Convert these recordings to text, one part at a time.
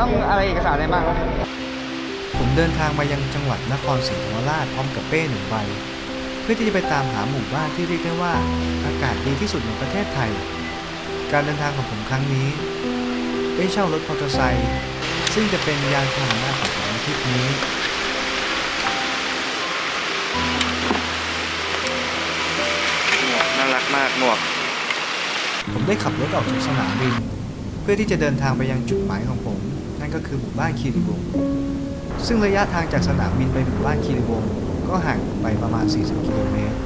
ต้องอะไรเอกสารอะไรบ้างครับผมเดินทางมายังจังหวัดนครศรีธรรมราชพร้อมกับเป้หนึ่งใบ เพื่อที่จะไปตามหาหมู่บ้านที่เรียกได้ว่าอากาศดีที่สุดในประเทศไทย การเดินทางของผมครั้งนี้ ได้เช่ารถมอเตอร์ไซค์ซึ่งจะเป็นยานพาหนะของผมในทริปนี้น่ารักมากหมวก ผมได้ขับรถออกจากสนามบิน เพื่อที่จะเดินทางไปยังจุดหมายของผมนั่น ก็คือหมู่บ้านคีรีวงศ์ซึ่งระยะทางจากสนามบินไปหมู่บ้านคีรีวงศ์ก็ห่างไปประมาณ 40 กิโลเมตร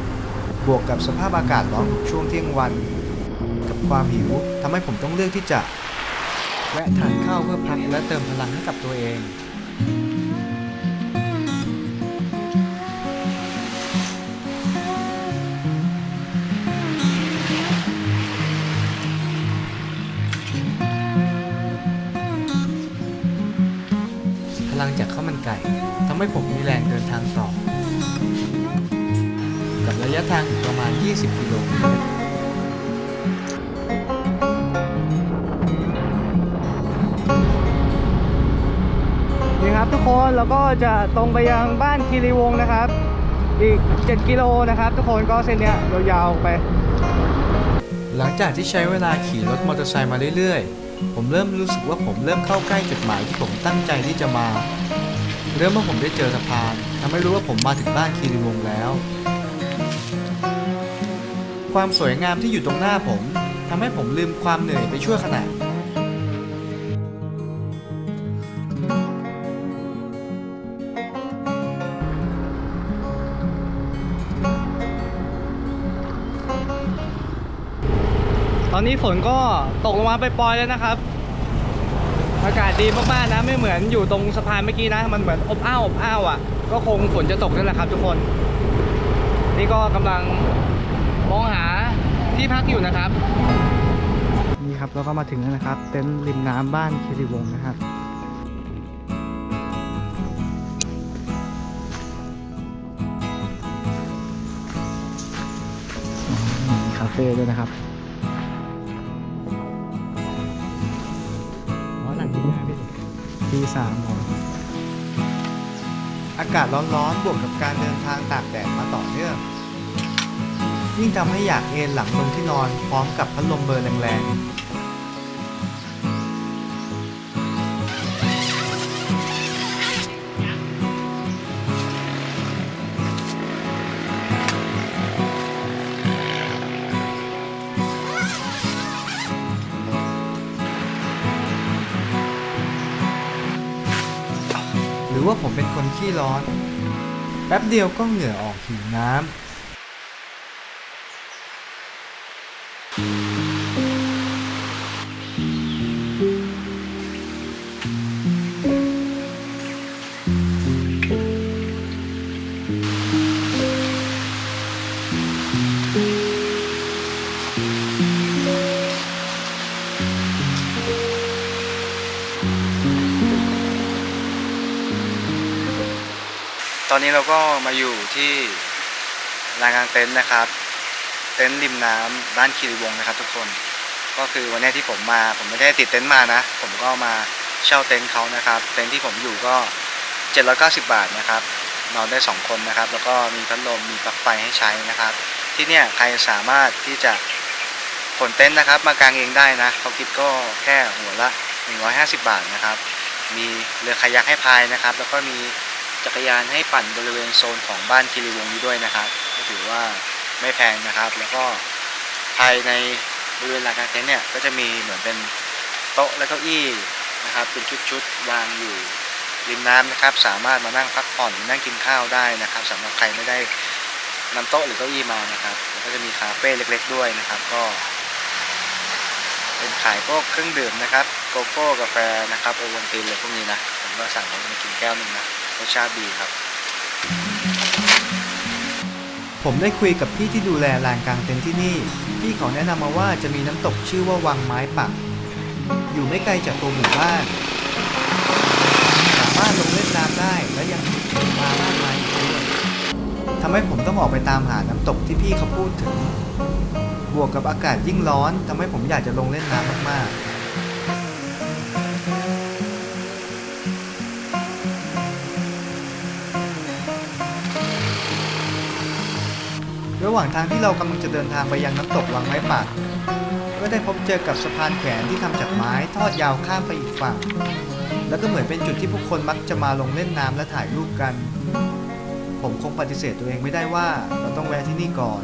บวกกับสภาพอากาศร้อนของช่วงเที่ยงวัน กับความหิวทำให้ผมต้องเลือกที่จะ แวะทานข้าวเพื่อพักและเติมพลังให้กับตัวเอง ไก่ทำให้ผมมีแรงเดินทางต่อ กับระยะทางอีกประมาณ 20 กิโลเมตรนี่ครับทุกคนแล้วก็จะตรงไปยังบ้านคีรีวงนะครับ อีก 7 กิโลนะครับ ทุกคนก็เส้นเนี้ยยาวๆไป หลังจากที่ใช้เวลาขี่รถมอเตอร์ไซค์มาเรื่อยๆ ผมเริ่มรู้สึกว่าผมเริ่มเข้าใกล้จุดหมายที่ผมตั้งใจที่จะมา เริ่มเมื่อผมได้เจอสะพานทำให้รู้ว่าผมมาถึงบ้านคีรีวงศ์แล้ว ความสวยงามที่อยู่ตรงหน้าผมทำให้ผมลืมความเหนื่อยไปชั่วขณะตอนนี้ฝนก็ตกลงมาไปปลอยแล้วนะครับ อากาศดีมากๆนะไม่เหมือนอยู่ตรงสะพานเมื่อกี้นะ มันเหมือนอบอ้าวอบอ้าวอะ ก็คงฝนจะตกนั่นแหละครับทุกคน นี่ก็กำลังมองหาที่พักอยู่นะครับ นี่ครับเราก็มาถึงแล้วนะครับ เต็นท์ริมน้ำบ้านคิริวงนะครับมีคาเฟ่ด้วยนะครับีสามของอากาศร้อนๆ บวกกับการเดินทางตากแดดมาต่อเนื่องยิ่งทำให้อยากเอนหลังลงที่นอนพร้อมกับพัดลมเบอร์แรงๆ ว่าผมเป็นคนขี้ร้อน แป๊บเดียวก็เหงื่อออกหิวน้ำ อนนี้เราก็มาอยู่ที่ลานกลางเต็นท์นะครับ เต็นท์ริมน้ำบ้านคีรีวงนะครับ ทุกคน ก็คือวันนี้ที่ผมมา ผมไม่ได้ติดเต็นท์มานะ ผมก็มาเช่าเต็นท์เขานะครับ เต็นท์ที่ผมอยู่ก็ 790 บาทนะครับ นอนได้ 2 คนนะครับ แล้วก็มีพัดลม มีปลั๊กไฟให้ใช้นะครับ ที่เนี่ยใครสามารถที่จะขนเต็นท์นะครับ มากางเองได้นะ เขาคิดก็แค่หัวละ 150 บาทนะครับ มีเรือคายักให้พายนะครับ แล้วก็มี จักรยานให้ปั่นบริเวณโซนของบ้านคีรีวงศ์นี้ด้วยนะครับก็ถือว่าไม่แพงนะครับ แล้วก็ภายในบริเวณลานกางเต็นท์เนี่ยก็จะมีเหมือนเป็นโต๊ะและเก้าอี้นะครับเป็นชุดๆวางอยู่ริมน้ำนะครับ สามารถมานั่งพักผ่อนนั่งกินข้าวได้นะครับสำหรับใครไม่ได้นำโต๊ะหรือเก้าอี้มานะครับแล้วก็จะมีคาเฟ่เล็ก ๆ ด้วยนะครับ ก็ เป็นขายพวกเครื่องดื่มนะครับ โกโก้กาแฟนะครับโอวัลตินอะไรพวกนี้นะผมก็สั่งเขามากินแก้วหนึ่งนะ รสชาติดีครับ ผมได้คุยกับพี่ที่ดูแลลานกลางเต็นท์ที่นี่ พี่เขาแนะนำมาว่าจะมีน้ำตกชื่อว่าวังไม้ปัก อยู่ไม่ไกลจากตัวหมู่บ้าน สามารถลงเล่นน้ำได้และยังมีปลามากมายอีกด้วยทำให้ผมต้องออกไปตามหาน้ำตกที่พี่เขาพูดถึง บวกกับอากาศยิ่งร้อนทำให้ผมอยากจะลงเล่นน้ำมาก ระหว่างทางที่เรากำลังจะเดินทางไปยังน้ำตกวังไม้ปักก็ได้พบเจอกับสะพานแขวนที่ทำจากไม้ทอดยาวข้ามไปอีกฝั่ง แล้วก็เหมือนเป็นจุดที่ผู้คนมักจะมาลงเล่นน้ำและถ่ายรูปกัน ผมคงปฏิเสธตัวเองไม่ได้ว่าเราต้องแวะที่นี่ก่อน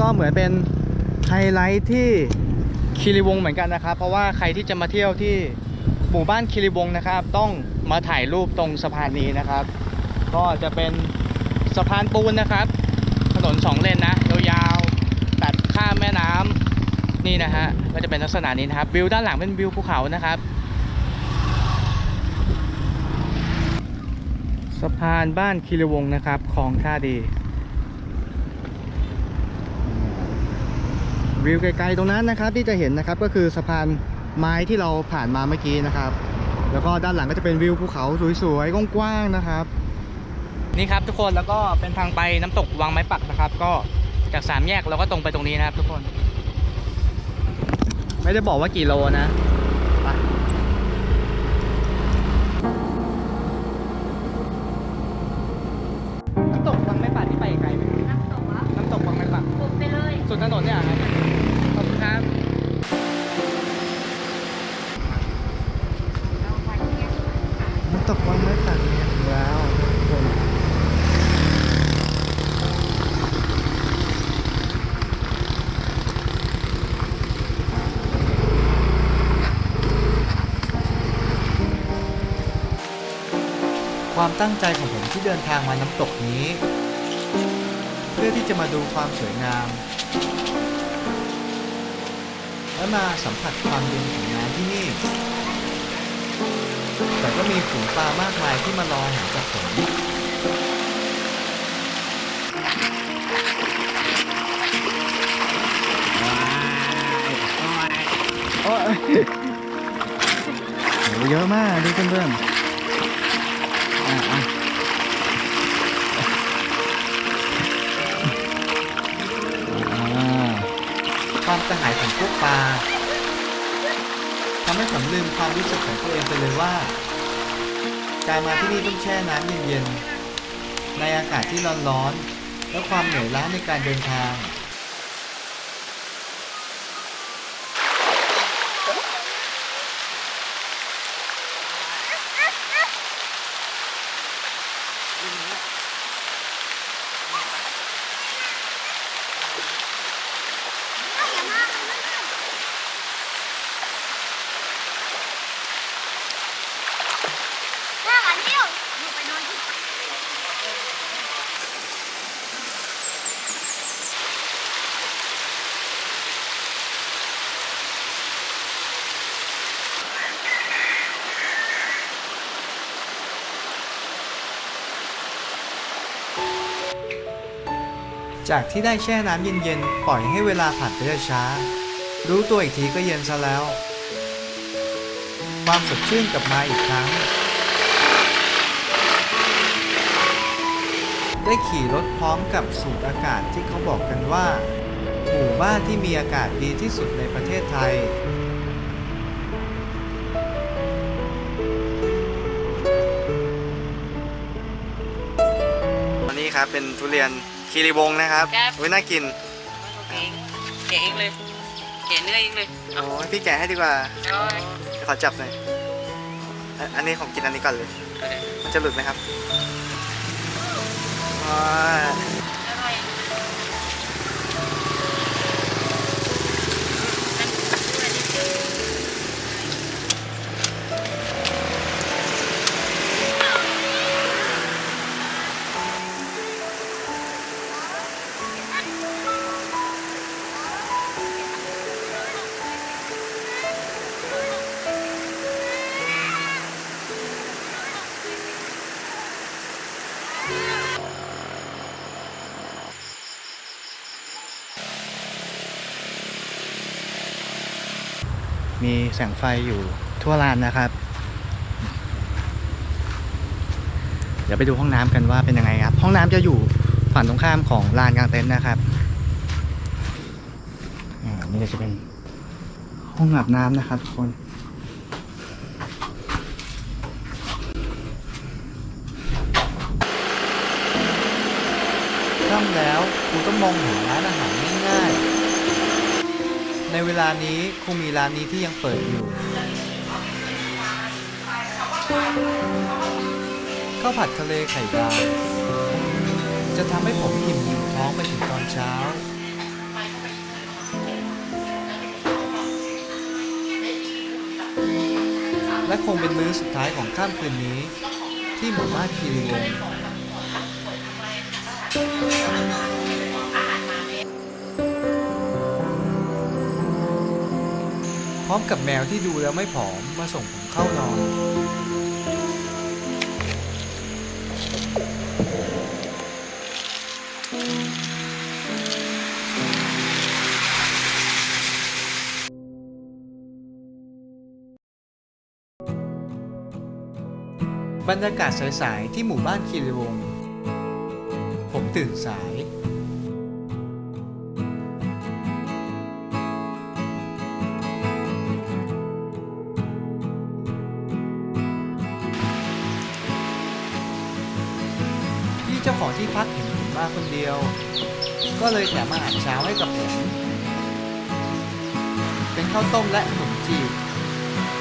ก็เหมือนเป็นไฮไลท์ที่คีรีวงเหมือนกันนะครับ เพราะว่าใครที่จะมาเที่ยวที่หมู่บ้านคีรีวงนะครับ ต้องมาถ่ายรูปตรงสะพานนี้นะครับ ก็จะเป็นสะพานปูนนะครับ ถนนสองเลนนะยาวๆตัดข้ามแม่น้ำนี่นะฮะก็จะเป็นลักษณะนี้นะครับวิวด้านหลังเป็นวิวภูเขานะครับ สะพานบ้านคีรีวงนะครับคลองท่าดี วิวไกลๆตรงนั้นนะครับที่จะเห็นนะครับก็คือสะพานไม้ที่เราผ่านมาเมื่อกี้นะครับ แล้วก็ด้านหลังก็จะเป็นวิวภูเขาสวยๆกว้างๆนะครับ นี่ครับทุกคนแล้วก็เป็นทางไปน้ำตกวังไม้ปักนะครับ ก็จากสามแยกเราก็ตรงไปตรงนี้นะครับ ทุกคน ไม่ได้บอกว่ากี่โลนะไปน้ำตกวังไม้ปัก ตั้งใจของผมที่เดินทางมาน้ำตกนี้ เพื่อที่จะมาดูความสวยงาม และมาสัมผัสความเย็นของน้ำที่นี่ แต่ก็มีฝูงปลามากมายที่มารออาหารจากผมโอ้ยโหเยอะมากดูเพื่อนๆ ความกระหายของพวกปลาทำให้ผมลืมความรู้สึกของตัวเองไปเลยว่า การมาที่นี่ต้องแช่น้ำเย็นๆในอากาศที่ร้อนๆและความเหนื่อยล้าในการเดินทาง ข้างอันเดียวลูกไปนอนที่ จากที่ได้แช่น้ำเย็นๆ ปล่อยให้เวลาผ่านไปช้าๆรู้ตัวอีกทีก็เย็นซะแล้ว ความสดชื่นกลับมาอีกครั้ง ได้ขี่รถพร้อมกับสูดอากาศที่เขาบอกกันว่า หมู่บ้านที่มีอากาศดีที่สุดในประเทศไทยวันนี้ครับเป็นทุเรียน คีรีวงศ์นะครับครับไว้น่ากิน เองแกะเองเลยแกะเนื้อเองเลยโอ้ยพี่แกะให้ดีกว่าโอ้ยเดี๋ยวขอจับหน่อยอะอันนี้ผมกินอันนี้ก่อนเลย มันจะหลุดไหมครับว้า มีแสงไฟอยู่ทั่วลานนะครับ เดี๋ยวไปดูห้องน้ำกันว่าเป็นยังไงครับ ห้องน้ำจะอยู่ฝั่งตรงข้ามของลานกลางเต็นท์นะครับอ่านี่จะเป็นห้องอาบน้ำนะครับทุกคนค่ำแล้วคงต้องมองหาร้านอาหารง่ายๆ ในเวลานี้คงมีร้านนี้ที่ยังเปิดอยู่ข้าวผัดทะเลไข่ดาวจะทำให้ผมอิ่มหิวท้องไปถึงตอนเช้า และคงเป็นมื้อสุดท้ายของค่ำคืนนี้ ที่หมู่บ้านคีรีวงศ์ ร้อมกับแมวที่ดูแล้วไม่ผอมมาส่งผมเข้านอน บรรยากาศสายๆที่หมู่บ้านคีรีวงศ์ผมตื่นสาย พักเห็นผมมาคนเดียว ก็เลยแถมอาหารเช้าให้กับผม เป็นข้าวต้มและขนมจีบ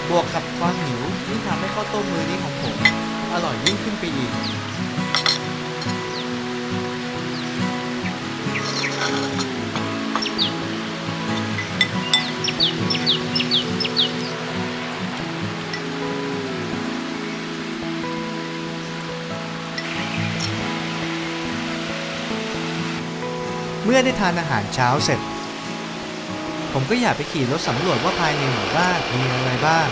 บวกกับความหิวยิ่งทำให้ข้าวต้มมือนี้ของผม อร่อยยิ่งขึ้นไปอีก อได้ทานอาหารเช้าเสร็จ ผมก็อยากไปขี่รถสำรวจว่าภายในหมู่บ้านมีอะไรบ้าง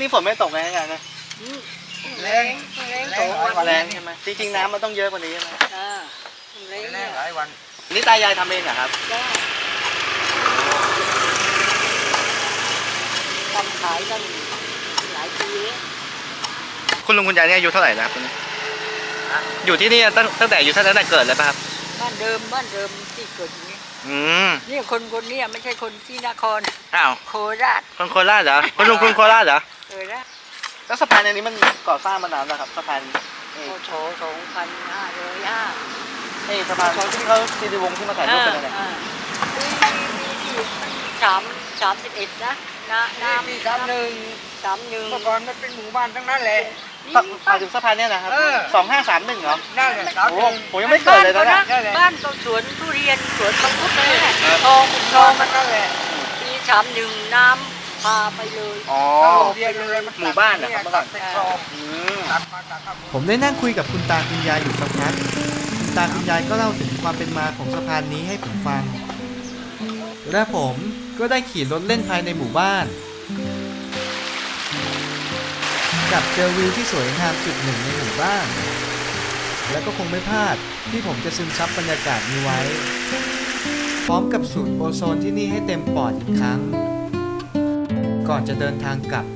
นี่ฝนไม่ตกไงไงนะแรงแรงโตแรงใช่ไหมจริงๆน้ำมันต้องเยอะกว่านี้ใช่ไหมอ่าแรงแน่หลายวันนี่ตายายทำเองเหรอครับจ้าทำขายตั้งหลายปีแล้วคุณลุงคุณยายเนี่ยอายุเท่าไหร่แล้วครับตอนนี้อยู่ที่นี่ตั้งตั้งแต่อายู่ตั้งแต่เกิดเลยป่ะครับ บ้านเดิมบ้านเดิมที่เกิดอยู่นี่อืมนี่คนคนเนี้ไม่ใช่คนที่นครอ้าว โคราชคนโคราชเหรอคุณลุงคุณโคราชเหรอ เออนะแล้วสะพานอันนี้มันก่อสร้างมานานแล้วครับสะพานเอ้โอโถสองพันห้าร้อยห้าเอ้สะพานที่เขาซีดีวงที่มาถ่ายรูปกันเนี่ยอ่าสามสามสิบเอ็ดนะ น้ำน้ำปีสามหนึ่งสามหนึ่งเมื่อก่อนมันเป็นหมู่บ้านทั้งนั้นแหละหมายถึงสะพานเนี่ยนะครับเออสองห้าสามหนึ่งเหรอนั่นแหละสามโอ้หนึ่งผมยังไม่เกิดเลยนะเนี่ยนั่นแหละบ้านก็สวนทุเรียนสวนมังคุดนั่นแหละเออทองททอองงมันนั่นแหละปีสามหนึ่งน้ำพาไปเลยอ๋อเรียนเลยมันหมู่บ้านเหรอครับเมื่อก่อนเป็นคลองอืมตัดมาตัดมาผมได้นั่งคุยกับคุณตาคุณยายอยู่สักพักคุณตาคุณยายก็เล่าถึงความเป็นมาของสะพานนี้ให้ผมฟังและผม ก็ได้ขี่รถเล่นภายในหมู่บ้าน กับเจอวิวที่สวยงามจุดหนึ่งในหมู่บ้าน และก็คงไม่พลาดที่ผมจะซึมซับบรรยากาศนี้ไว้ พร้อมกับสูดโอโซนที่นี่ให้เต็มปอดอีกครั้ง ก่อนจะเดินทางกลับ